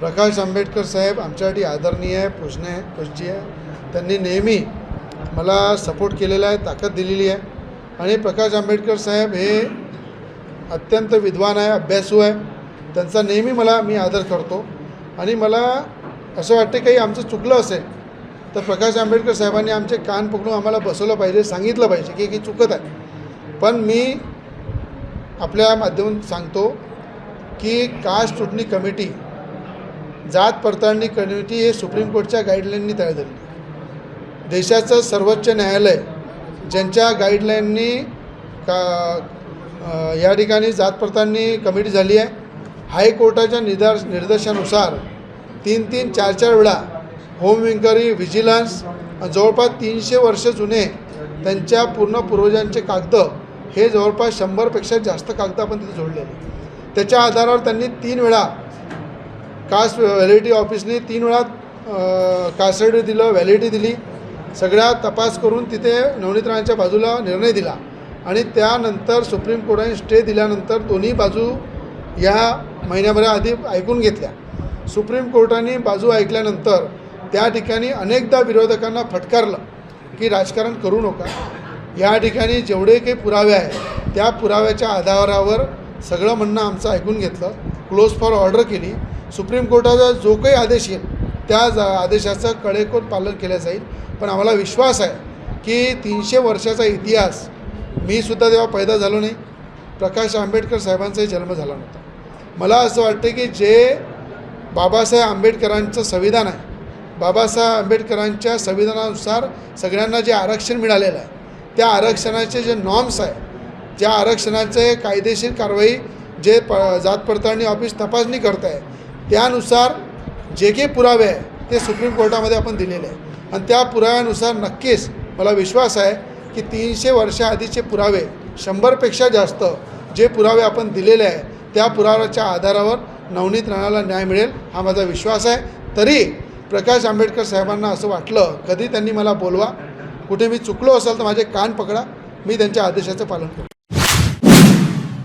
प्रकाश आंबेडकर साहेब आमच्यासाठी आदरणीय आहे पूजनीय आहे आहे त्यांनी नेहमी मला सपोर्ट केलेला आहे ताकद दिलेली आहे. आणि प्रकाश आंबेडकर साहेब हे अत्यंत विद्वान आहे अभ्यासू आहे. त्यांचा नेहमी मला मी आदर करतो. आणि मला असं वाटते काही आमचं चुकलं असेल तर प्रकाश आंबेडकर साहेबांनी आमचे कान पकडून आम्हाला बसवलं पाहिजे सांगितलं पाहिजे की की चुकत आहे. पण मी आपल्या माध्यमातून सांगतो की कास्ट चुटणी कमिटी जात पडताळणी कमिटी हे सुप्रीम कोर्टच्या गाईडलाईननी तयार झाली. देशाचं सर्वोच्च न्यायालय ज्यांच्या गाईडलाईननी का या ठिकाणी जात पडताळणी कमिटी झाली आहे हायकोर्टाच्या निर्दा निर्देशानुसार तीन तीन चार चार वेळा होम इन्क्वायरी व्हिजिलन्स जवळपास तीनशे वर्ष जुने त्यांच्या पूर्ण पूर्वजांचे कागद हे जवळपास शंभरपेक्षा जास्त कागद आपण तिथे जोडलेले. त्याच्या आधारावर त्यांनी तीन वेळा कास्ट व्हॅलिडिटी ऑफिसने तीन वेळा कास्ट दिलं व्हॅलिडिटी दिली. सगळ्या तपास करून तिथे नवनीत राणांच्या बाजूला निर्णय दिला. आणि त्यानंतर सुप्रीम कोर्टाने स्टे दिल्यानंतर दोन्ही बाजू या महिन्याभरा आधी ऐकून घेतल्या. सुप्रीम कोर्टाने बाजू ऐकल्यानंतर त्या ठिकाणी अनेकदा विरोधकांना फटकारलं की राजकारण करू नका. या ठिकाणी जेवढे काही पुरावे आहे त्या पुराव्याच्या आधारावर सगळं म्हणणं आमचं ऐकून घेतलं. क्लोज फॉर ऑर्डर केली. सुप्रीम कोर्टाचा जो काही आदेश येईल त्या आदेशाचं कडेकोट पालन केलं जाईल. पण आम्हाला विश्वास आहे की तीनशे वर्षाचा इतिहास मी सुद्धा तेव्हा पैदा झालो नाही. प्रकाश आंबेडकर साहेबांचाही जन्म झाला नव्हता. मला असं वाटतं की जे बाबासाहेब आंबेडकरांचं संविधान आहे बाबासाहेब आंबेडकरांच्या संविधानानुसार सगळ्यांना जे आरक्षण मिळालेलं आहे त्या आरक्षणाचे जे नॉर्म्स आहे ज्या आरक्षणाचे कायदेशीर कारवाई जे प जात पडताळणी ऑफिस तपासणी करत आहे त्यानुसार जे काही पुरावे आहे ते सुप्रीम कोर्टामध्ये आपण दिलेले आहे. आणि त्या पुराव्यानुसार नक्कीच मला विश्वास आहे की तीनशे वर्षाआधीचे पुरावे शंभरपेक्षा जास्त जे पुरावे आपण दिलेले आहे त्या पुराव्याच्या आधारावर नवनीत राणाला न्याय मिळेल हा माझा विश्वास आहे. तरी प्रकाश आंबेडकर साहेबांना असं वाटलं कधी त्यांनी मला बोलवा कुठे मी चुकलो असेल तर माझे कान पकडा मी त्यांच्या आदेशाचं पालन करतो